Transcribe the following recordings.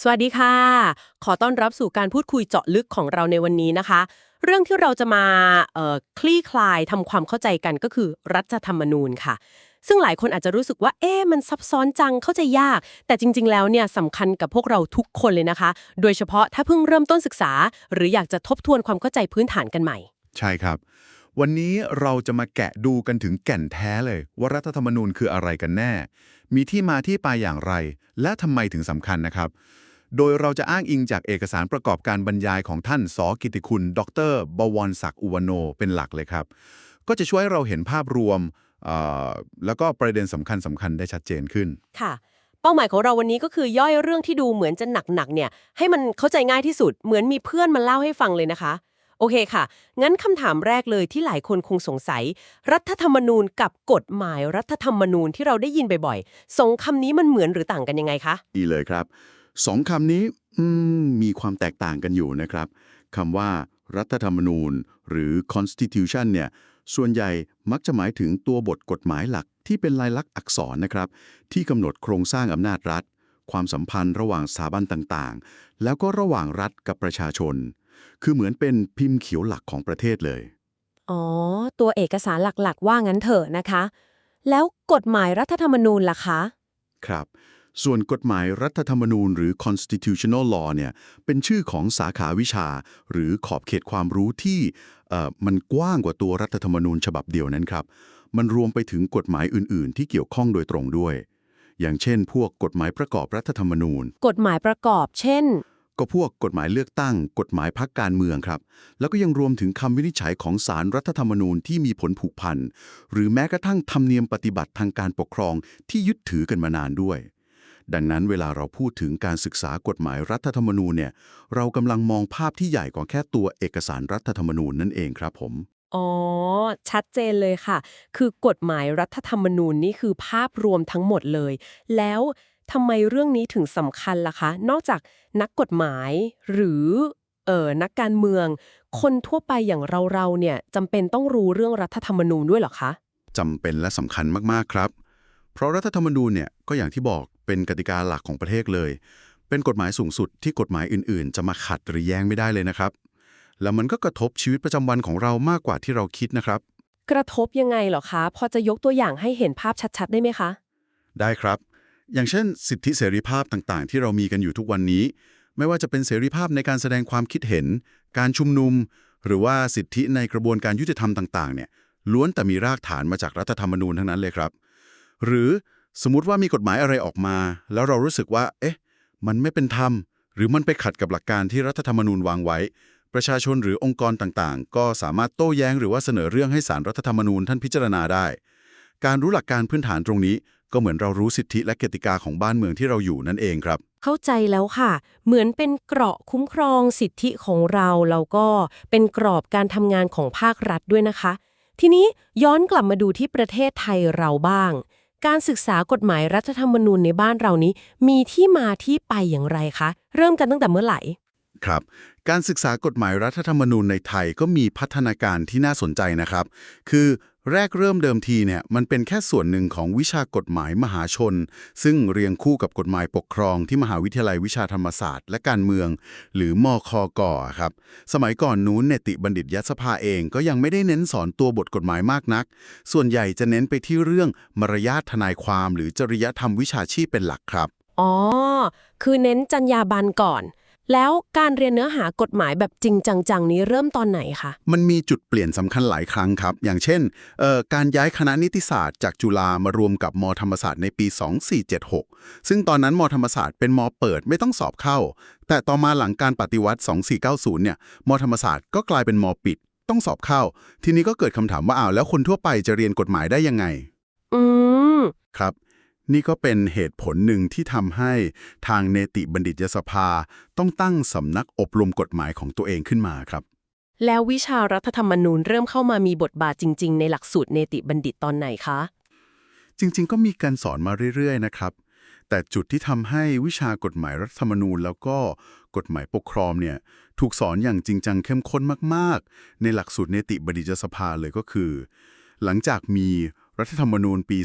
สวัสดีค่ะ ขอต้อนรับสู่การพูดคุยเจาะลึกของเราในวันนี้นะคะ เรื่องที่เราจะมาคลี่คลายทำความเข้าใจกันก็คือรัฐธรรมนูญค่ะ ซึ่งหลายคนอาจจะรู้สึกว่า เอ๊ะมันซับซ้อนจังเข้าใจยาก แต่จริง ๆ แล้วเนี่ยสำคัญกับพวกเราทุกคนเลยนะคะ โดยเฉพาะถ้าเพิ่งเริ่มต้นศึกษา หรืออยากจะทบทวนความเข้าใจพื้นฐานกันใหม่ ใช่ครับ วันนี้เราจะมาแกะดูกันถึงแก่นแท้เลย ว่ารัฐธรรมนูญคืออะไรกันแน่ มีที่มาที่ไปอย่างไร และทำไมถึงสำคัญนะครับ โดยเราจะอ้างอิงจากเอกสารประกอบการบรรยายของท่านสกิติคุณ ดร บวรศักดิ์อุวันโน เป็นหลักเลยครับ ก็จะช่วยให้เราเห็นภาพรวมเอ่อแล้วก็ประเด็นสำคัญสำคัญได้ชัดเจนขึ้น ค่ะ เป้าหมายของเราวันนี้ก็คือย่อยเรื่องที่ดูเหมือนจะหนักๆเนี่ย ให้มันเข้าใจง่ายที่สุด เหมือนมีเพื่อนมาเล่าให้ฟังเลยนะคะ โอเคค่ะ งั้นคำถามแรกเลยที่หลายคนคงสงสัย รัฐธรรมนูญกับกฎหมายรัฐธรรมนูญที่เราได้ยินบ่อยๆสองคำนี้มันเหมือนหรือต่างกันยังไงคะ ดีเลยครับ สองคำนี้อืมมีความแตกต่างกันอยู่นะครับคำว่ารัฐธรรมนูญ หรือ constitution เนี่ยส่วนใหญ่มักจะหมายถึงตัวบทกฎหมายหลักที่เป็นลายลักษณ์อักษรนะครับ ที่กำหนดโครงสร้างอำนาจรัฐ ความสัมพันธ์ระหว่างสถาบันต่างๆ แล้วก็ระหว่างรัฐกับประชาชน คือเหมือนเป็นพิมพ์เขียวหลักของประเทศเลย อ๋อ ตัวเอกสารหลักๆ ว่างั้นเถอะนะคะ แล้วกฎหมายรัฐธรรมนูญล่ะคะ ครับ ส่วนกฎหมายรัฐธรรมนูญหรือ constitutional law เนี่ยเป็นชื่อของสาขาวิชา หรือขอบเขตความรู้ที่เอ่อมันกว้างกว่าตัวรัฐธรรมนูญฉบับเดียวนั้นครับ มันรวมไปถึงกฎหมายอื่น ๆ ที่เกี่ยวข้องโดยตรงด้วย อย่างเช่น พวกกฎหมายประกอบรัฐธรรมนูญ กฎหมายประกอบ เช่น ก็พวกกฎหมายเลือกตั้ง กฎหมายพักการเมืองครับ แล้วก็ยังรวมถึงคำวินิจฉัยของศาลรัฐธรรมนูญที่มีผลผูกพันหรือแม้กระทั่งธรรมเนียมปฏิบัติทางการปกครองที่ยึดถือกันมานานด้วย ดังนั้นเวลาเราพูดถึงการศึกษากฎหมายรัฐธรรมนูญเนี่ย เรากำลังมองภาพที่ใหญ่กว่าแค่ตัวเอกสารรัฐธรรมนูญนั่นเองครับผม อ๋อ ชัดเจนเลยค่ะ คือกฎหมายรัฐธรรมนูญนี่คือภาพรวมทั้งหมดเลย แล้วทำไมเรื่องนี้ถึงสำคัญล่ะคะ นอกจากนักกฎหมายหรือเอ่อนักการเมือง คนทั่วไปอย่างเราๆเนี่ยจำเป็นต้องรู้เรื่องรัฐธรรมนูญด้วยเหรอคะจำเป็นและสำคัญมากๆครับ เพราะรัฐธรรมนูญเนี่ยก็อย่างที่บอก เป็นกติกาหลักของประเทศเลย เป็นกฎหมายสูงสุดที่กฎหมายอื่นๆ จะมาขัดหรือแย้งไม่ได้เลยนะครับ แล้วมันก็กระทบชีวิตประจำวันของเรามากกว่าที่เราคิดนะครับ กระทบยังไงเหรอคะ พอจะยกตัวอย่างให้เห็นภาพชัดๆ ได้ไหมคะ ได้ครับ อย่างเช่น สิทธิเสรีภาพต่างๆ ที่เรามีกันอยู่ทุกวันนี้ ไม่ว่าจะเป็นเสรีภาพในการแสดงความคิดเห็น การชุมนุม หรือว่าสิทธิในกระบวนการยุติธรรมต่างๆ เนี่ยล้วนแต่มีรากฐานมาจากรัฐธรรมนูญทั้งนั้นเลยครับ หรือ สมมุติว่ามีกฎหมายอะไรออกมา แล้วเรารู้สึกว่า เอ๊ะ มันไม่เป็นธรรม หรือมันไปขัดกับหลักการที่รัฐธรรมนูญวางไว้ ประชาชนหรือองค์กรต่างๆ ก็สามารถโต้แย้งหรือว่าเสนอเรื่องให้ศาลรัฐธรรมนูญท่านพิจารณาได้ การรู้หลักการพื้นฐานตรงนี้ ก็เหมือนเรารู้สิทธิและกติกาของบ้านเมืองที่เราอยู่นั่นเองครับ เข้าใจแล้วค่ะ เหมือนเป็นเกราะคุ้มครองสิทธิของเราแล้วก็เป็นกรอบการทำงานของภาครัฐด้วยนะคะ ทีนี้ย้อนกลับมาดูที่ประเทศไทยเราบ้าง การศึกษากฎหมายรัฐธรรมนูญในบ้านเรานี้ มีที่มาที่ไปอย่างไรคะ เริ่มกันตั้งแต่เมื่อไหร่ ครับ การศึกษากฎหมายรัฐธรรมนูญในไทยก็มีพัฒนาการที่น่าสนใจนะครับ คือ แรกเริ่มเดิมทีเนี่ยมันเป็นแค่ส่วนหนึ่งของวิชากฎหมายมหาชน ซึ่งเรียงคู่กับกฎหมายปกครองที่มหาวิทยาลัยวิชาธรรมศาสตร์และการเมือง หรือมคกครับสมัยก่อนนู้นเนติบัณฑิตยสภาเองก็ยังไม่ได้เน้นสอนตัวบทกฎหมายมากนัก ส่วนใหญ่จะเน้นไปที่เรื่องมารยาททนายความ หรือจริยธรรมวิชาชีพเป็นหลักครับอ๋อคือเน้นจรรยาบรรณก่อน แล้วการเรียนเนื้อหากฎหมายแบบจริงจังๆนี้เริ่มตอนไหนคะ มันมีจุดเปลี่ยนสำคัญหลายครั้งครับ อย่างเช่นเอ่อการย้ายคณะนิติศาสตร์จากจุฬามารวมกับมธรรมศาสตร์ในปี 2476 ซึ่งตอนนั้นมธรรมศาสตร์เป็นมเปิดไม่ต้องสอบเข้า แต่ต่อมาหลังการปฏิวัติ 2490 เนี่ยมธรรมศาสตร์ก็กลายเป็นมปิด ต้องสอบเข้า ทีนี้ก็เกิดคำถามว่าอ้าวแล้วคนทั่วไปจะเรียนกฎหมายได้ยังไง อืมครับ นี่ก็เป็นเหตุผลหนึ่งที่ทำให้ทางเนติบัณฑิตยสภาต้องตั้งสำนักอบรมกฎหมายของตัวเองขึ้นมาครับ แล้ววิชารัฐธรรมนูญเริ่มเข้ามามีบทบาทจริง ๆ ในหลักสูตรเนติบัณฑิตตอนไหนคะ จริง ๆ ก็มีการสอนมาเรื่อย ๆ นะครับ แต่จุดที่ทำให้วิชากฎหมายรัฐธรรมนูญ แล้วก็กฎหมายปกครองเนี่ยถูกสอนอย่างจริงจังเข้มข้นมาก ๆ ในหลักสูตรเนติบัณฑิตยสภาเลยก็คือ หลังจากมีรัฐธรรมนูญปี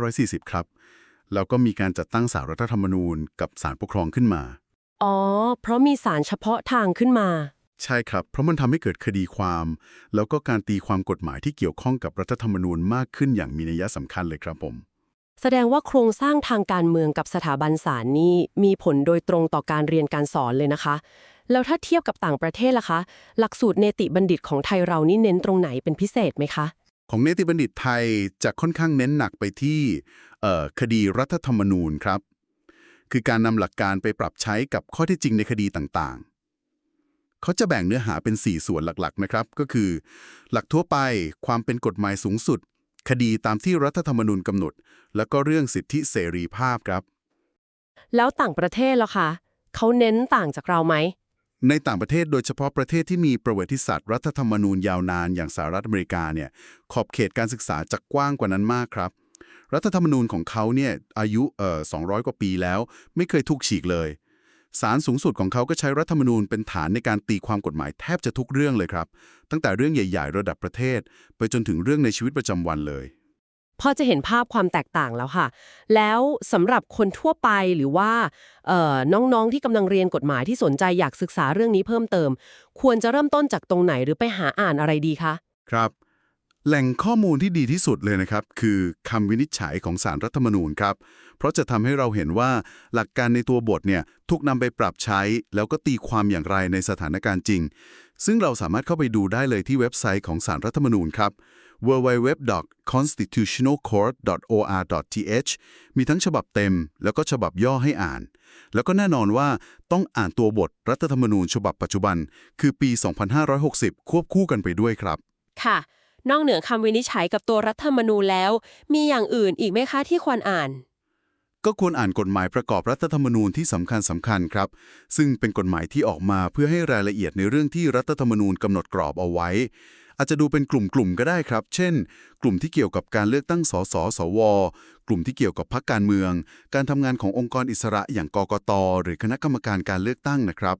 2540 ครับ แล้วก็มีการจัดตั้งศาลรัฐธรรมนูญกับศาลปกครองขึ้นมา อ๋อ เพราะมีสารเฉพาะทางขึ้นมา ใช่ครับ เพราะมันทำให้เกิดคดีความ แล้วก็การตีความกฎหมายที่เกี่ยวข้องกับรัฐธรรมนูญมากขึ้นอย่างมีนัยสำคัญเลยครับผม แสดงว่าโครงสร้างทางการเมืองกับสถาบันศาลนี่มีผลโดยตรงต่อการเรียนการสอนเลยนะคะ แล้วถ้าเทียบกับต่างประเทศล่ะคะ หลักสูตรเนติบัณฑิตของไทยเรานี่เน้นตรงไหนเป็นพิเศษไหมคะ ของเนติบัณฑิตไทยจะค่อนข้างเน้นหนักไปที่คดีรัฐธรรมนูญครับ คือการนำหลักการไปปรับใช้กับข้อที่จริงในคดีต่างๆ เขาจะแบ่งเนื้อหาเป็น 4 ส่วนหลักๆนะครับ ก็คือ หลักทั่วไปความเป็นกฎหมายสูงสุด คดีตามที่รัฐธรรมนูญกำหนด แล้วก็เรื่องสิทธิเสรีภาพครับ แล้วต่างประเทศล่ะคะเขาเน้นต่างจากเราไหม ในต่างประเทศโดยเฉพาะประเทศที่มีประวัติศาสตร์รัฐธรรมนูญยาวนานอย่างสหรัฐอเมริกาเนี่ยขอบเขตการศึกษาจะกว้างกว่านั้นมากครับ รัฐธรรมนูญของเขาเนี่ยอายุเอ่อ200 กว่าปีแล้ว ไม่เคยถูกฉีกเลยศาลสูงสุดของเขาก็ใช้รัฐธรรมนูญเป็นฐานในการตีความกฎหมายแทบจะทุกเรื่องเลยครับ ตั้งแต่เรื่องใหญ่ ๆ ระดับประเทศ ไปจนถึงเรื่องในชีวิตประจำวันเลย พอจะเห็นภาพความแตกต่างแล้วค่ะ แล้วสำหรับคนทั่วไปหรือว่าน้องๆที่กำลังเรียนกฎหมายที่สนใจอยากศึกษาเรื่องนี้เพิ่มเติม ควรจะเริ่มต้นจากตรงไหนหรือไปหาอ่านอะไรดีคะ ครับ แหล่งข้อมูลที่ดีที่สุดเลยนะครับ คือคำวินิจฉัยของสารรัฐธรรมนูญครับ เพราะจะทำให้เราเห็นว่าหลักการในตัวบทเนี่ยถูกนำไปปรับใช้ แล้วก็ตีความอย่างไรในสถานการณ์จริง ซึ่งเราสามารถเข้าไปดูได้เลยที่เว็บไซต์ของสารรัฐธรรมนูญครับ www.constitutionalcourt.or.th มีทั้งฉบับเต็ม แล้วก็ฉบับย่อให้อ่าน แล้วก็แน่นอนว่าต้องอ่านตัวบทรัฐธรรมนูญฉบับปัจจุบัน คือปี 2560 ควบคู่กันไปด้วยครับ ค่ะ นอกเหนือคำวินิจฉัยกับตัวรัฐธรรมนูญแล้ว มีอย่างอื่นอีกไหมคะที่ควรอ่าน ก็ควรอ่านกฎหมายประกอบรัฐธรรมนูญที่สำคัญสำคัญครับ ซึ่งเป็นกฎหมายที่ออกมาเพื่อให้รายละเอียดในเรื่องที่รัฐธรรมนูญกำหนดกรอบเอาไว้ อาจจะดูเป็นกลุ่มๆก็ได้ครับ เช่น กลุ่มที่เกี่ยวกับการเลือกตั้งสสสว กลุ่มที่เกี่ยวกับพรรคการเมือง การทำงานขององค์กรอิสระอย่างกกตหรือคณะกรรมการการเลือกตั้งนะครับ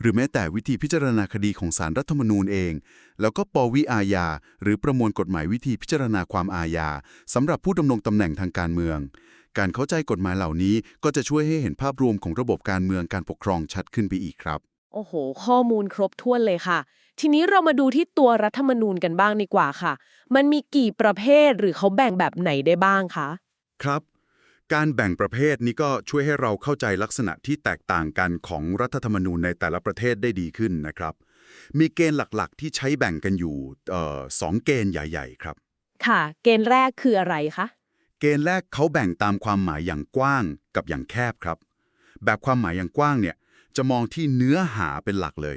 หรือแม้แต่วิธีพิจารณาคดีของสารรัฐธรรมนูญเอง แล้วก็ปวิอาญา หรือประมวลกฎหมายวิธีพิจารณาความอาญาสำหรับผู้ดำรงตำแหน่งทางการเมือง การเข้าใจกฎหมายเหล่านี้ก็จะช่วยให้เห็นภาพรวมของระบบการเมืองการปกครองชัดขึ้นไปอีกครับ โอ้โห ข้อมูลครบถ้วนเลยค่ะ ทีนี้เรามาดูที่ตัวรัฐธรรมนูญกันบ้างดีกว่าค่ะ มันมีกี่ประเภทหรือเขาแบ่งแบบไหนได้บ้างคะ ครับ การแบ่งประเภทนี้ก็ช่วยให้เราเข้าใจลักษณะที่แตกต่างกันของรัฐธรรมนูญในแต่ละประเทศได้ดีขึ้นนะครับ มีเกณฑ์หลักๆ ที่ใช้แบ่งกันอยู่เอ่อสองเกณฑ์ใหญ่ ๆ ครับ ค่ะ เกณฑ์แรกคืออะไรคะ เกณฑ์แรกเขาแบ่งตามความหมายอย่างกว้างกับอย่างแคบครับ แบบความหมายอย่างกว้างเนี่ยจะมองที่เนื้อหาเป็นหลักเลย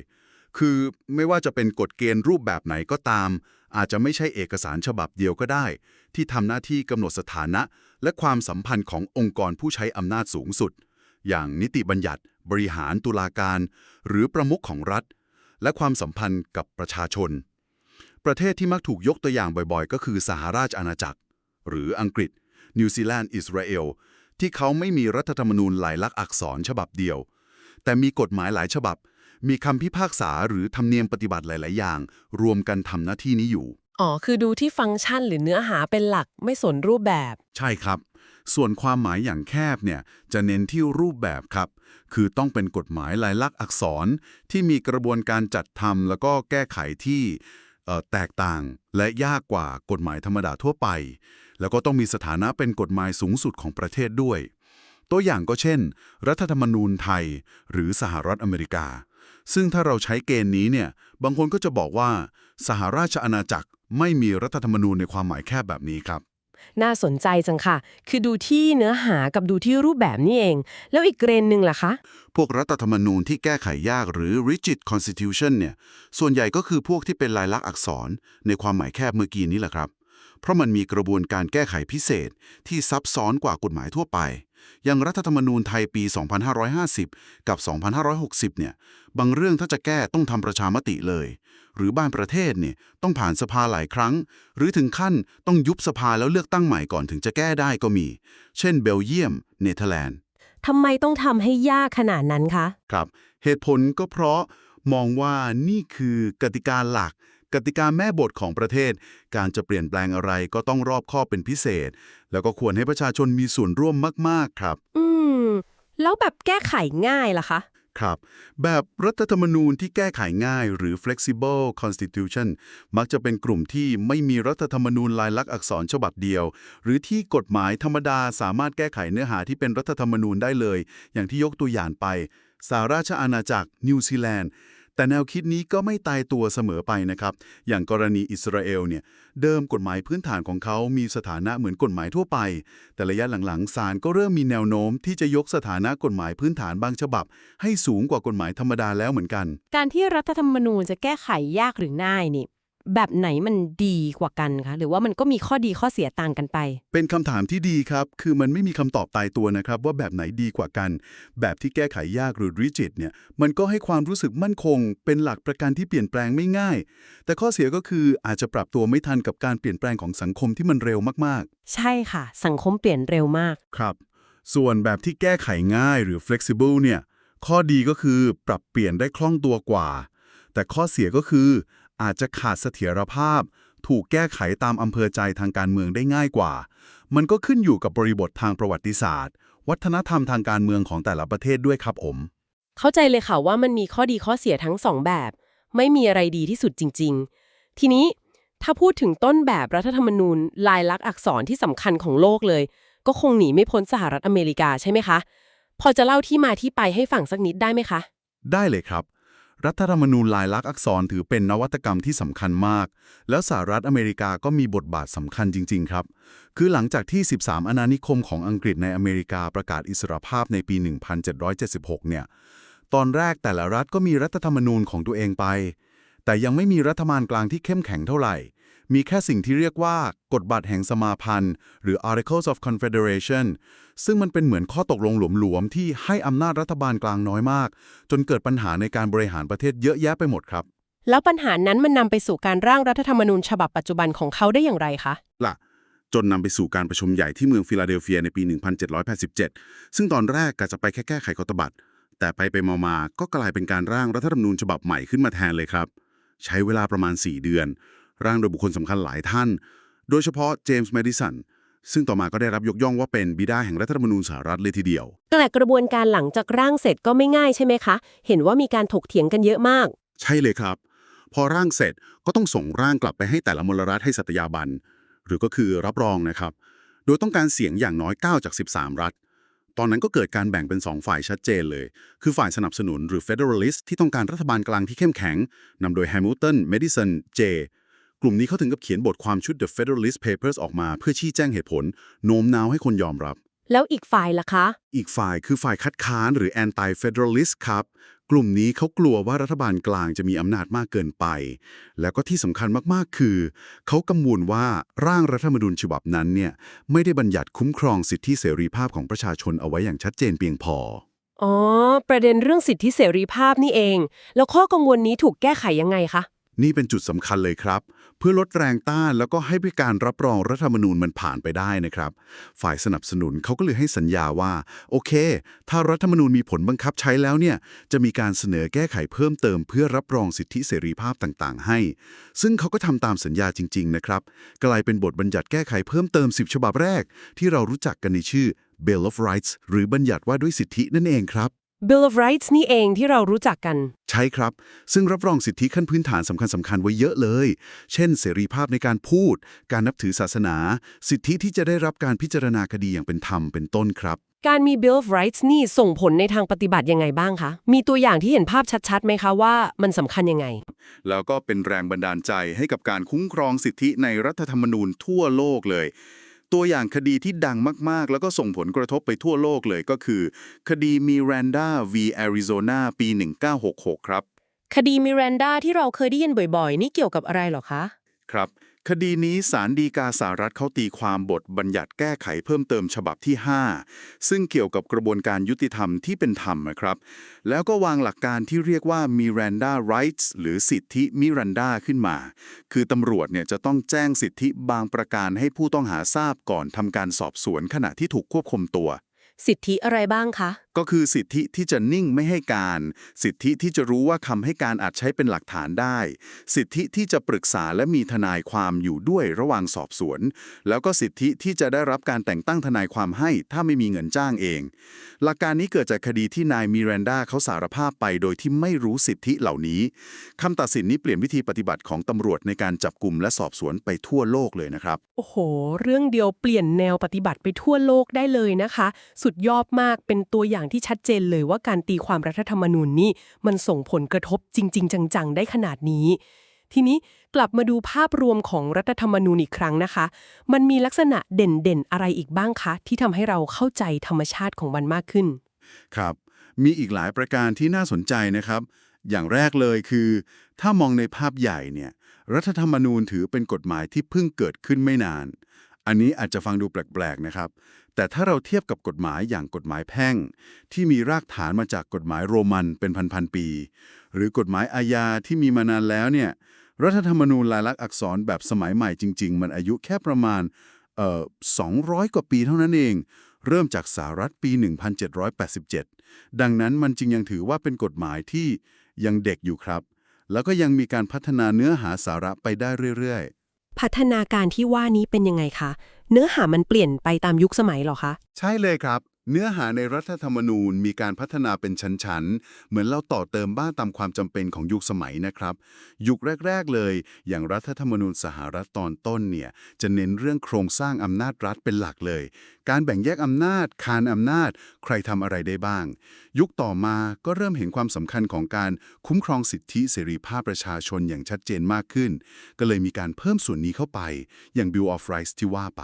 คือไม่ว่าจะเป็นกฎเกณฑ์รูปแบบไหนก็ตาม อาจจะไม่ใช่เอกสารฉบับเดียวก็ได้ ที่ทำหน้าที่กำหนดสถานะ และความสัมพันธ์ขององค์กรผู้ใช้อำนาจสูงสุด อย่างนิติบัญญัติ บริหารตุลาการ หรือประมุขของรัฐ และความสัมพันธ์กับประชาชน ประเทศที่มักถูกยกตัวอย่างบ่อยๆ ก็คือสหราชอาณาจักร หรืออังกฤษ นิวซีแลนด์ อิสราเอล ที่เขาไม่มีรัฐธรรมนูญลายลักษณ์อักษรฉบับเดียว แต่มีกฎหมายหลายฉบับ มีคำพิพากษาหรือธรรมเนียมปฏิบัติหลาย ๆ อย่าง รวมกันทำหน้าที่นี้อยู่ อ๋อ คือดูที่ฟังก์ชันหรือเนื้อหาเป็นหลักไม่สนรูปแบบ ใช่ครับ ส่วนความหมายอย่างแคบเนี่ยจะเน้นที่รูปแบบครับ คือต้องเป็นกฎหมายลายลักษณ์อักษรที่มีกระบวนการจัดทำแล้วก็แก้ไขที่เอ่อแตกต่างและยากกว่ากฎหมายธรรมดาทั่วไป แล้วก็ต้องมีสถานะเป็นกฎหมายสูงสุดของประเทศด้วย ตัวอย่างก็เช่น รัฐธรรมนูญไทย หรือสหรัฐอเมริกา ซึ่งถ้าเราใช้เกณฑ์นี้เนี่ย บางคนก็จะบอกว่าสหราชอาณาจักรไม่มีรัฐธรรมนูญในความหมายแคบแบบนี้ครับ น่าสนใจจังค่ะ คือดูที่เนื้อหากับดูที่รูปแบบนี่เอง แล้วอีกเกรนหนึ่งล่ะคะ พวกรัฐธรรมนูญที่แก้ไขยากหรือ rigid constitution เนี่ย ส่วนใหญ่ก็คือพวกที่เป็นลายลักษณ์อักษร ในความหมายแคบเมื่อกี้นี้แหละครับ เพราะมันมีกระบวนการแก้ไขพิเศษที่ซับซ้อนกว่ากฎหมายทั่วไป อย่างรัฐธรรมนูญไทยปี 2550 กับ 2560 เนี่ย บางเรื่องถ้าจะแก้ต้องทำประชามติเลย หรือบ้านประเทศเนี่ยต้องผ่านสภาหลายครั้ง หรือถึงขั้นต้องยุบสภาแล้วเลือกตั้งใหม่ก่อนถึงจะแก้ได้ก็มี เช่น เบลเยียม เนเธอร์แลนด์ทำไมต้องทำให้ยากขนาดนั้นคะ ครับ เหตุผลก็เพราะมองว่านี่คือกติกาหลัก กติกาแม่บทของประเทศ การจะเปลี่ยนแปลงอะไรก็ต้องรอบคอบเป็นพิเศษ แล้วก็ควรให้ประชาชนมีส่วนร่วมมาก ๆ ครับ อืม แล้วแบบแก้ไขง่ายล่ะคะ ครับ แบบรัฐธรรมนูญที่แก้ไขง่ายหรือ flexible constitution มักจะเป็นกลุ่มที่ไม่มีรัฐธรรมนูญลายลักษณ์อักษรฉบับเดียว หรือที่กฎหมายธรรมดาสามารถแก้ไขเนื้อหาที่เป็นรัฐธรรมนูญได้เลย อย่างที่ยกตัวอย่างไปสหราชอาณาจักรนิวซีแลนด์ แต่แนวคิดนี้ก็ไม่ตายตัวเสมอไปนะครับ อย่างกรณีอิสราเอลเนี่ย เดิมกฎหมายพื้นฐานของเขามีสถานะเหมือนกฎหมายทั่วไป แต่ระยะหลังๆศาลก็เริ่มมีแนวโน้มที่จะยกสถานะกฎหมายพื้นฐานบางฉบับ ให้สูงกว่ากฎหมายธรรมดาแล้วเหมือนกัน การที่รัฐธรรมนูญจะแก้ไขยากหรือง่ายนี่ แบบไหนมันดีกว่ากันคะหรือว่ามันก็มีข้อดีข้อเสียต่างกันไป เป็นคำถามที่ดีครับ คือมันไม่มีคำตอบตายตัวนะครับ ว่าแบบไหนดีกว่ากัน แบบที่แก้ไขยากหรือ rigid เนี่ย มันก็ให้ความรู้สึกมั่นคง เป็นหลักประกันที่เปลี่ยนแปลงไม่ง่าย แต่ข้อเสียก็คืออาจจะปรับตัวไม่ทันกับการเปลี่ยนแปลงของสังคมที่มันเร็วมากใช่ค่ะ สังคมเปลี่ยนเร็วมากๆครับ ส่วนแบบที่แก้ไขง่ายหรือ flexible เนี่ย ข้อดีก็คือปรับเปลี่ยนได้คล่องตัวกว่า แต่ข้อเสียก็คือ อาจจะขาดเสถียรภาพ ถูกแก้ไขตามอำเภอใจทางการเมืองได้ง่ายกว่า มันก็ขึ้นอยู่กับบริบททางประวัติศาสตร์ วัฒนธรรมทางการเมืองของแต่ละประเทศด้วยครับผม เข้าใจเลยค่ะว่ามันมีข้อดีข้อเสียทั้งสองแบบ ไม่มีอะไรดีที่สุดจริง ๆ ทีนี้ถ้าพูดถึงต้นแบบรัฐธรรมนูญ ลายลักษณ์อักษรที่สำคัญของโลกเลย ก็คงหนีไม่พ้นสหรัฐอเมริกาใช่ไหมคะ พอจะเล่าที่มาที่ไปให้ฟังสักนิดได้ไหมคะ ได้เลยครับ รัฐธรรมนูญลายลักษณ์อักษรถือเป็นนวัตกรรมที่สำคัญมาก แล้วสหรัฐอเมริกาก็มีบทบาทสำคัญจริง ๆ ครับ คือหลังจากที่ 13 อาณานิคมของอังกฤษในอเมริกาประกาศอิสรภาพในปี 1776 เนี่ย ตอนแรกแต่ละรัฐก็มีรัฐธรรมนูญของตัวเองไป แต่ยังไม่มีรัฐบาลกลางที่เข้มแข็งเท่าไหร่ มีแค่สิ่งที่เรียกว่ากฎบัตรแห่งสมาพันธ์ หรือ Articles of Confederation ซึ่งมันเป็นเหมือนข้อตกลงหลวมๆ ที่ให้อำนาจรัฐบาลกลางน้อยมาก จนเกิดปัญหาในการบริหารประเทศเยอะแยะไปหมดครับ แล้วปัญหานั้นมันนำไปสู่การร่างรัฐธรรมนูญฉบับปัจจุบันของเขาได้อย่างไรคะล่ะ จนนำไปสู่การประชุมใหญ่ที่เมืองฟิลาเดลเฟียในปี 1787 ซึ่งตอนแรกกะจะไปแค่แก้ไขกฎบัตรแต่ไปไปมามาก็กลายเป็นการร่างรัฐธรรมนูญฉบับใหม่ขึ้นมาแทนเลยครับ ใช้เวลาประมาณ 4 เดือน ร่างโดยบุคคลสำคัญหลายท่าน โดยเฉพาะเจมส์แมดิสันซึ่งต่อมาก็ได้รับยกย่องว่าเป็นบิดาแห่งรัฐธรรมนูญสหรัฐเลยทีเดียว แต่กระบวนการหลังจากร่างเสร็จก็ไม่ง่ายใช่ไหมคะ เห็นว่ามีการถกเถียงกันเยอะมาก ใช่เลยครับ พอร่างเสร็จก็ต้องส่งร่างกลับไปให้แต่ละมลรัฐให้สัตยาบัน หรือก็คือรับรองนะครับ โดยต้องการเสียงอย่างน้อย 9 จาก 13 รัฐ ตอนนั้นก็เกิดการแบ่งเป็น 2 ฝ่ายชัดเจนเลย คือฝ่ายสนับสนุนหรือ Federalist ที่ต้องการรัฐบาลกลางที่เข้มแข็งนำโดย Hamilton Madison J กลุ่มนี้เขาถึงกับเขียนบทความชุด The Federalist Papers ออกมาเพื่อชี้แจงเหตุผล โน้มน้าวให้คนยอมรับ แล้วอีกฝ่ายล่ะคะ อีกฝ่ายคือฝ่ายคัดค้านหรือ anti-federalist ครับ กลุ่มนี้เขากลัวว่ารัฐบาลกลางจะมีอำนาจมากเกินไป แล้วก็ที่สำคัญมากๆคือ เขากังวลว่าร่างรัฐธรรมนูญฉบับนั้นเนี่ยไม่ได้บัญญัติคุ้มครองสิทธิเสรีภาพของประชาชนเอาไว้อย่างชัดเจนเพียงพออ๋อ ประเด็นเรื่องสิทธิเสรีภาพนี่เอง แล้วข้อกังวลนี้ถูกแก้ไขยังไงคะ นี่เป็นจุดสำคัญเลยครับ เพื่อลดแรงต้านแล้วก็ให้พิการรับรองรัฐธรรมนูญมันผ่านไปได้นะครับ ฝ่ายสนับสนุนเขาก็เลยให้สัญญาว่า โอเค ถ้ารัฐธรรมนูญมีผลบังคับใช้แล้วเนี่ย จะมีการเสนอแก้ไขเพิ่มเติมเพื่อรับรองสิทธิเสรีภาพต่างๆ ให้ ซึ่งเขาก็ทำตามสัญญาจริง ๆ นะครับ กลายเป็นบทบัญญัติแก้ไขเพิ่มเติม 10 ฉบับแรก ที่เรารู้จักกันในชื่อ Bill of Rights หรือบัญญัติว่าด้วยสิทธินั่นเองครับ Bill of Rights นี่เองที่เรารู้จักกัน ใช่ครับ ซึ่งรับรองสิทธิขั้นพื้นฐานสำคัญสำคัญไว้เยอะเลย เช่น เสรีภาพในการพูด การนับถือศาสนา สิทธิที่จะได้รับการพิจารณาคดีอย่างเป็นธรรมเป็นต้นครับ การมี Bill of Rights นี่ส่งผลในทางปฏิบัติยังไงบ้างคะ มีตัวอย่างที่เห็นภาพชัดๆไหมคะว่ามันสำคัญยังไง แล้วก็เป็นแรงบันดาลใจให้กับการคุ้มครองสิทธิในรัฐธรรมนูญทั่วโลกเลย ตัวอย่างคดีที่ดังมาก ๆ แล้วก็ส่งผลกระทบไปทั่วโลกเลยก็คือ คดี Miranda v Arizona ปี 1966 ครับ คดีมิรันดาที่เราเคยได้ยินบ่อย ๆ นี่เกี่ยวกับอะไรเหรอคะ ครับ คดีนี้ศาลฎีกาสหรัฐเขาตีความบทบัญญัติแก้ไขเพิ่มเติมฉบับที่ 5 ซึ่งเกี่ยวกับกระบวนการยุติธรรมที่เป็นธรรมนะครับ แล้วก็วางหลักการที่เรียกว่า Miranda Rights หรือสิทธิมิรันดาขึ้นมา คือตำรวจเนี่ยจะต้องแจ้งสิทธิบางประการให้ผู้ต้องหาทราบก่อนทำการสอบสวนขณะที่ถูกควบคุมตัว สิทธิอะไรบ้างคะ ก็คือสิทธิที่จะนิ่งไม่ให้การ สิทธิที่จะรู้ว่าคำให้การอาจใช้เป็นหลักฐานได้ สิทธิที่จะปรึกษาและมีทนายความอยู่ด้วยระหว่างสอบสวน แล้วก็สิทธิที่จะได้รับการแต่งตั้งทนายความให้ถ้าไม่มีเงินจ้างเอง หลักการนี้เกิดจากคดีที่นายมิรันดาเขาสารภาพไปโดยที่ไม่รู้สิทธิเหล่านี้คำตัดสินนี้เปลี่ยนวิธีปฏิบัติของตำรวจในการจับกลุ่มและสอบสวนไปทั่วโลกเลยนะครับ โอ้โห เรื่องเดียวเปลี่ยนแนวปฏิบัติไปทั่วโลกได้เลยนะคะ สุดยอดมากเป็นตัวอย่างที่ชัดเจนเลยว่าการตีความรัฐธรรมนูญนี่มันส่งผลกระทบจริง ๆ จัง ๆ ได้ขนาดนี้ ทีนี้กลับมาดูภาพรวมของรัฐธรรมนูญอีกครั้งนะคะ มันมีลักษณะเด่นๆ อะไรอีกบ้างคะ ที่ทำให้เราเข้าใจธรรมชาติของมันมากขึ้น ครับ มีอีกหลายประการที่น่าสนใจนะครับ อย่างแรกเลยคือ ถ้ามองในภาพใหญ่เนี่ย รัฐธรรมนูญถือเป็นกฎหมายที่เพิ่งเกิดขึ้นไม่นาน อันนี้อาจจะฟังดูแปลกๆนะครับ แต่ถ้าเราเทียบกับกฎหมายอย่างกฎหมายแพ่ง ที่มีรากฐานมาจากกฎหมายโรมันเป็นพันๆปี หรือกฎหมายอาญาที่มีมานานแล้วเนี่ยรัฐธรรมนูญลายลักษณ์อักษรแบบสมัยใหม่จริง ๆ มันอายุแค่ประมาณเอ่อ200 กว่าปีเท่านั้นเอง เริ่มจากสหรัฐปี 1787 ดังนั้นมันจึงยังถือว่าเป็นกฎหมายที่ยังเด็กอยู่ครับ แล้วก็ยังมีการพัฒนาเนื้อหาสาระไปได้เรื่อยๆ พัฒนาการที่ว่านี้เป็นยังไงคะ เนื้อหามันเปลี่ยนไปตามยุคสมัยเหรอคะ ใช่เลยครับ เนื้อหาในรัฐธรรมนูญมีการพัฒนาเป็นชั้น ๆ เหมือนเราต่อเติมบ้างตามความจำเป็นของยุคสมัยนะครับ ยุคแรก ๆ เลย อย่างรัฐธรรมนูญสหรัฐตอนต้นเนี่ย จะเน้นเรื่องโครงสร้างอำนาจรัฐเป็นหลักเลย การแบ่งแยกอำนาจ คานอำนาจ ใครทำอะไรได้บ้าง ยุคต่อมาก็เริ่มเห็นความสำคัญของการคุ้มครองสิทธิเสรีภาพประชาชนอย่างชัดเจนมากขึ้น ก็เลยมีการเพิ่มส่วนนี้เข้าไป อย่าง Bill of Rights ที่ว่าไป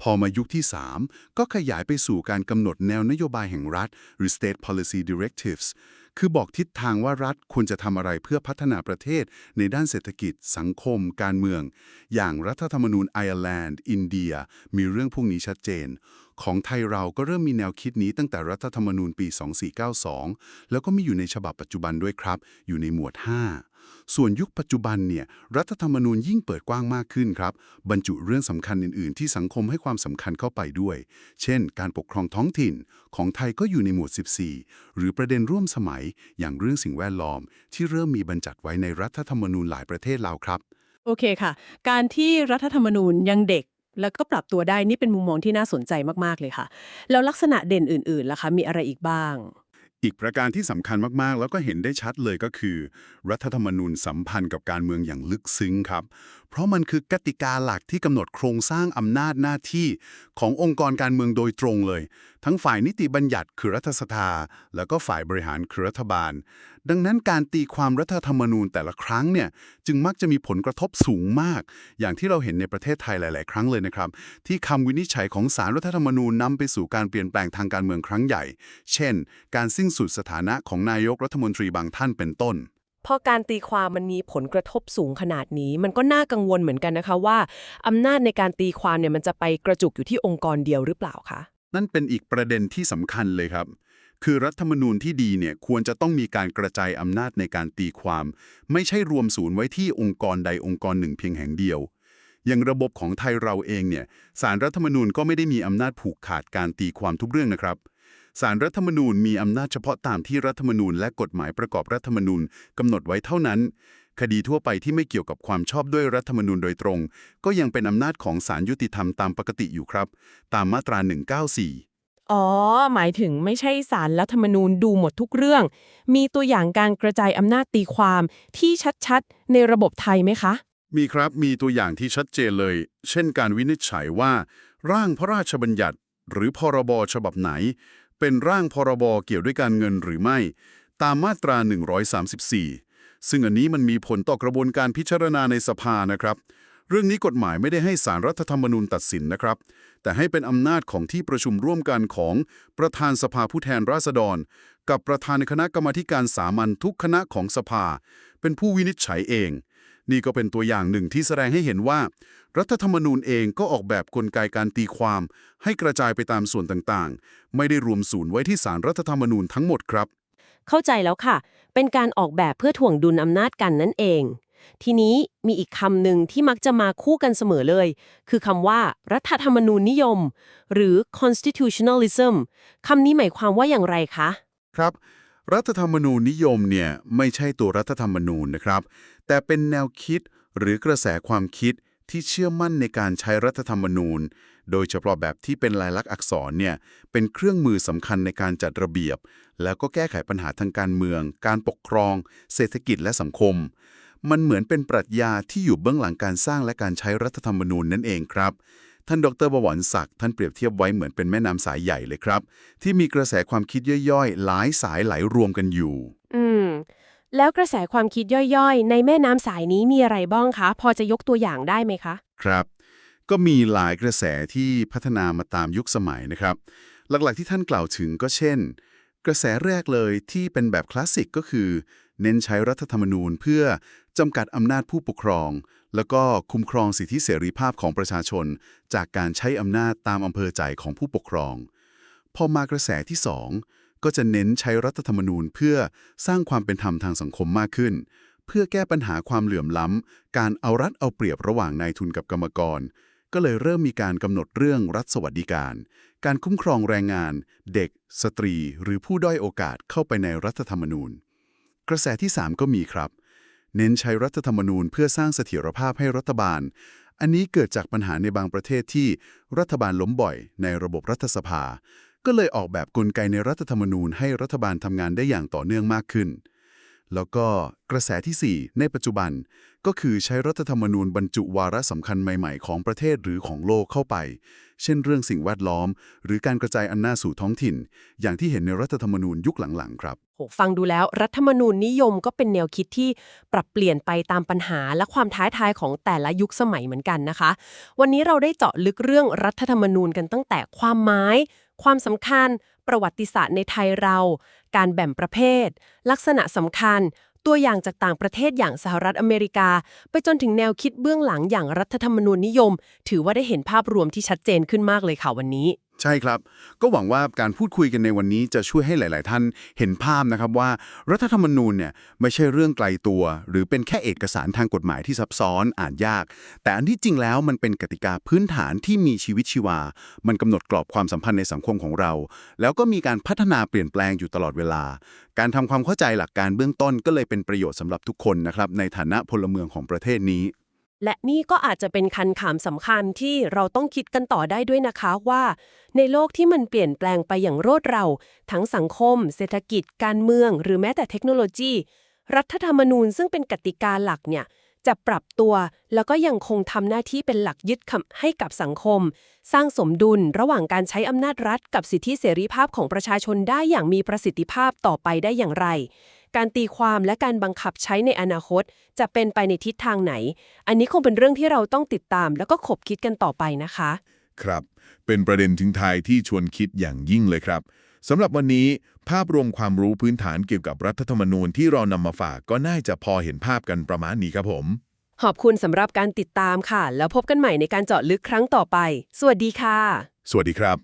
พอมายุคที่ 3 ก็ขยายไปสู่การกำหนดแนวนโยบายแห่งรัฐ หรือ State Policy Directives คือบอกทิศทางว่ารัฐควรจะทำอะไรเพื่อพัฒนาประเทศในด้านเศรษฐกิจ สังคม การเมือง อย่างรัฐธรรมนูญไอร์แลนด์ อินเดีย มีเรื่องพวกนี้ชัดเจน ของไทยเราก็เริ่มมีแนวคิดนี้ตั้งแต่รัฐธรรมนูญปี 2492 แล้วก็มีอยู่ในฉบับปัจจุบันด้วยครับ อยู่ในหมวด 5 ส่วนยุคปัจจุบันเนี่ยรัฐธรรมนูญยิ่งเปิดกว้างมากขึ้นครับ บรรจุเรื่องสำคัญอื่น ๆ ที่สังคมให้ความสำคัญเข้าไปด้วย เช่น การปกครองท้องถิ่นของไทยก็อยู่ในหมวด 14 หรือประเด็นร่วมสมัยอย่างเรื่องสิ่งแวดล้อม ที่เริ่มมีบรรจัดไว้ในรัฐธรรมนูญหลายประเทศแล้วครับ โอเคค่ะ การที่รัฐธรรมนูญยังเด็กแล้วก็ปรับตัวได้นี่เป็นมุมมองที่น่าสนใจมากๆเลยค่ะ แล้วลักษณะเด่นอื่นๆล่ะคะมีอะไรอีกบ้าง อีกประการที่สำคัญมากๆ แล้วก็เห็นได้ชัดเลยก็คือ รัฐธรรมนูญสัมพันธ์กับการเมืองอย่างลึกซึ้งครับ เพราะมันคือกติกาหลักที่กำหนดโครงสร้างอำนาจหน้าที่ขององค์กรการเมืองโดยตรงเลย ทั้งฝ่ายนิติบัญญัติคือรัฐสภาแล้วก็ฝ่ายบริหารคือรัฐบาล ดังนั้นการตีความรัฐธรรมนูญแต่ละครั้งเนี่ยจึงมักจะมีผลกระทบสูงมาก อย่างที่เราเห็นในประเทศไทยหลาย ๆ ครั้งเลยนะครับ ที่คำวินิจฉัยของศาลรัฐธรรมนูญนำไปสู่การเปลี่ยนแปลงทางการเมืองครั้งใหญ่ เช่น การสิ้นสุดสถานะของนายกรัฐมนตรีบางท่านเป็นต้น พอการตีความมันมีผลกระทบสูงขนาดนี้ มันก็น่ากังวลเหมือนกันนะคะว่า อำนาจในการตีความเนี่ยมันจะไปกระจุกอยู่ที่องค์กรเดียวหรือเปล่าคะนั่นเป็นอีกประเด็นที่สำคัญเลยครับ คือรัฐธรรมนูญที่ดีเนี่ยควรจะต้องมีการกระจายอำนาจในการตีความ ไม่ใช่รวมศูนย์ไว้ที่องค์กรใดองค์กรหนึ่งเพียงแห่งเดียว อย่างระบบของไทยเราเองเนี่ยสารรัฐธรรมนูญก็ไม่ได้มีอำนาจผูกขาดการตีความทุกเรื่องนะครับ สารรัฐธรรมนูญมีอำนาจเฉพาะตามที่รัฐธรรมนูญและกฎหมายประกอบรัฐธรรมนูญกำหนดไว้เท่านั้น คดีทั่วไปที่ไม่เกี่ยวกับความชอบด้วยรัฐธรรมนูญโดยตรง ก็ยังเป็นอำนาจของศาลยุติธรรมตามปกติอยู่ครับ ตามมาตรา 194อ๋อ หมายถึงไม่ใช่สารรัฐธรรมนูญดูหมดทุกเรื่อง มีตัวอย่างการกระจายอำนาจตีความที่ชัดๆ ในระบบไทยไหมคะ มีครับ มีตัวอย่างที่ชัดเจนเลย เช่นการวินิจฉัยว่า ร่างพระราชบัญญัติ หรือพรบฉบับไหน เป็นร่างพรบเกี่ยวด้วยการเงินหรือไม่ ตามมาตรา 134 ซึ่งอันนี้มันมีผลต่อกระบวนการพิจารณาในสภานะครับ เรื่องนี้กฎหมายไม่ได้ให้สารรัฐธรรมนูญตัดสินนะครับ แต่ให้เป็นอำนาจของที่ประชุมร่วมกันของประธานสภาผู้แทนราษฎร กับประธานคณะกรรมาธิการสามัญทุกคณะของสภา เป็นผู้วินิจฉัยเอง นี่ก็เป็นตัวอย่างหนึ่งที่แสดงให้เห็นว่า รัฐธรรมนูญเองก็ออกแบบกลไกการตีความ ให้กระจายไปตามส่วนต่างๆ ไม่ได้รวมศูนย์ไว้ที่สารรัฐธรรมนูญทั้งหมดครับ เข้าใจแล้วค่ะ เป็นการออกแบบเพื่อถ่วงดุลอำนาจกันนั่นเอง ทีนี้มีอีกคำหนึ่งที่มักจะมาคู่กันเสมอเลย คือคำว่า รัฐธรรมนูญนิยม หรือ constitutionalism คำนี้หมายความว่าอย่างไรคะ ครับ รัฐธรรมนูญนิยมเนี่ยไม่ใช่ตัวรัฐธรรมนูญนะครับ แต่เป็นแนวคิดหรือกระแสความคิดที่เชื่อมั่นในการใช้รัฐธรรมนูญ โดยเฉพาะแบบที่เป็นลายลักษณ์อักษรเนี่ยเป็นเครื่องมือสำคัญในการจัดระเบียบ แล้วก็แก้ไขปัญหาทางการเมือง การปกครอง เศรษฐกิจและสังคม มันเหมือนเป็นปรัชญาที่อยู่เบื้องหลังการสร้างและการใช้รัฐธรรมนูญนั่นเองครับ ท่านดรบวรศักดิ์ท่านเปรียบเทียบไว้เหมือนเป็นแม่น้ำสายใหญ่เลยครับ ที่มีกระแสความคิดย่อยๆ หลายสายไหลรวมกันอยู่ อืม แล้วกระแสความคิดย่อยๆ ในแม่น้ำสายนี้มีอะไรบ้างคะ พอจะยกตัวอย่างได้ไหมคะ ครับ ก็มีหลายกระแสที่พัฒนามาตามยุคสมัยนะครับ หลักๆที่ท่านกล่าวถึงก็เช่น กระแสแรกเลยที่เป็นแบบคลาสสิกก็คือ เน้นใช้รัฐธรรมนูญเพื่อจำกัดอำนาจผู้ปกครอง แล้วก็คุ้มครองสิทธิเสรีภาพของประชาชน จากการใช้อำนาจตามอำเภอใจของผู้ปกครอง พอมากระแสที่สองก็จะเน้นใช้รัฐธรรมนูญเพื่อสร้างความเป็นธรรมทางสังคมมากขึ้น เพื่อแก้ปัญหาความเหลื่อมล้ำ การเอารัดเอาเปรียบระหว่างนายทุนกับกรรมกร ก็เลยเริ่มมีการกำหนดเรื่องรัฐสวัสดิการ การคุ้มครองแรงงาน เด็ก สตรี หรือผู้ด้อยโอกาสเข้าไปในรัฐธรรมนูญ กระแสที่ 3 ก็มีครับ เน้นใช้รัฐธรรมนูญเพื่อสร้างเสถียรภาพให้รัฐบาล อันนี้เกิดจากปัญหาในบางประเทศที่รัฐบาลล้มบ่อยในระบบรัฐสภา ก็เลยออกแบบกลไกในรัฐธรรมนูญให้รัฐบาลทำงานได้อย่างต่อเนื่องมากขึ้น แล้วก็กระแสทีสี่4 ในปัจจุบัน ก็คือใช้รัฐธรรมนูญบรรจุวาระสำคัญใหม่ ๆ ของประเทศหรือของโลกเข้าไป เช่นเรื่องสิ่งแวดล้อม หรือการกระจายอำนนาจสู่ท้องถิ่น อย่างที่เห็นในรัฐธรรมนูญยุคหลังๆ ครับโหฟังดูแล้วรัฐธรรมนูญนิยมก็เป็นแนวคิดที่ปรับเปลี่ยนไปตามปัญหาและความท้าทายของแต่ละยุคสมัยเหมือนกันนะคะ วันนี้เราได้เจาะลึกเรื่องรัฐธรรมนูญกันตั้งแต่ความหมาย ความสำคัญ ประวัติศาสตร์ในไทยเรา การแบ่งประเภท ลักษณะสำคัญ ตัวอย่างจากต่างประเทศอย่างสหรัฐอเมริกา ไปจนถึงแนวคิดเบื้องหลังอย่างรัฐธรรมนูญนิยม ถือว่าได้เห็นภาพรวมที่ชัดเจนขึ้นมากเลยค่ะวันนี้ ใช่ครับ ก็หวังว่าการพูดคุยกันในวันนี้จะช่วยให้หลาย ๆ ท่านเห็นภาพนะครับว่ารัฐธรรมนูญเนี่ยไม่ใช่เรื่องไกลตัว หรือเป็นแค่เอกสารทางกฎหมายที่ซับซ้อนอ่านยาก แต่อันที่จริงแล้วมันเป็นกติกาพื้นฐานที่มีชีวิตชีวา มันกำหนดกรอบความสัมพันธ์ในสังคมของเรา แล้วก็มีการพัฒนาเปลี่ยนแปลงอยู่ตลอดเวลา การทำความเข้าใจหลักการเบื้องต้นก็เลยเป็นประโยชน์สำหรับทุกคนนะครับในฐานะพลเมืองของประเทศนี้ และนี่ก็อาจจะเป็นคันขามสำคัญที่เราต้องคิดกันต่อได้ด้วยนะคะว่า ในโลกที่มันเปลี่ยนแปลงไปอย่างรวดเร็วทั้งสังคม เศรษฐกิจ การเมือง หรือแม้แต่เทคโนโลยี รัฐธรรมนูญซึ่งเป็นกติกาหลักเนี่ยจะปรับตัว แล้วก็ยังคงทำหน้าที่เป็นหลักยึดคำให้กับสังคม สร้างสมดุลระหว่างการใช้อำนาจรัฐ กับสิทธิเสรีภาพของประชาชนได้อย่างมีประสิทธิภาพต่อไปได้อย่างไร การตีความและการบังคับใช้ในอนาคต จะเป็นไปในทิศทางไหน อันนี้คงเป็นเรื่องที่เราต้องติดตาม แล้วก็ขบคิดกันต่อไปนะคะ ครับ เป็นประเด็นทิ้งท้ายที่ชวนคิดอย่างยิ่งเลยครับสำหรับวันนี้ภาพรวมความรู้พื้นฐานเกี่ยวกับรัฐธรรมนูญที่เรานำมาฝากก็น่าจะพอเห็นภาพกันประมาณนี้ครับผม ขอบคุณสำหรับการติดตามค่ะ แล้วพบกันใหม่ในการเจาะลึกครั้งต่อไป สวัสดีค่ะ สวัสดีครับ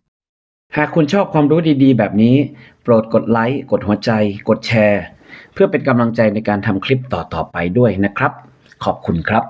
หากคุณชอบความรู้ดีๆ แบบนี้ โปรดกดไลค์กดหัวใจ กดแชร์ เพื่อเป็นกำลังใจในการทำคลิปต่อๆไปด้วยนะครับ ขอบคุณครับ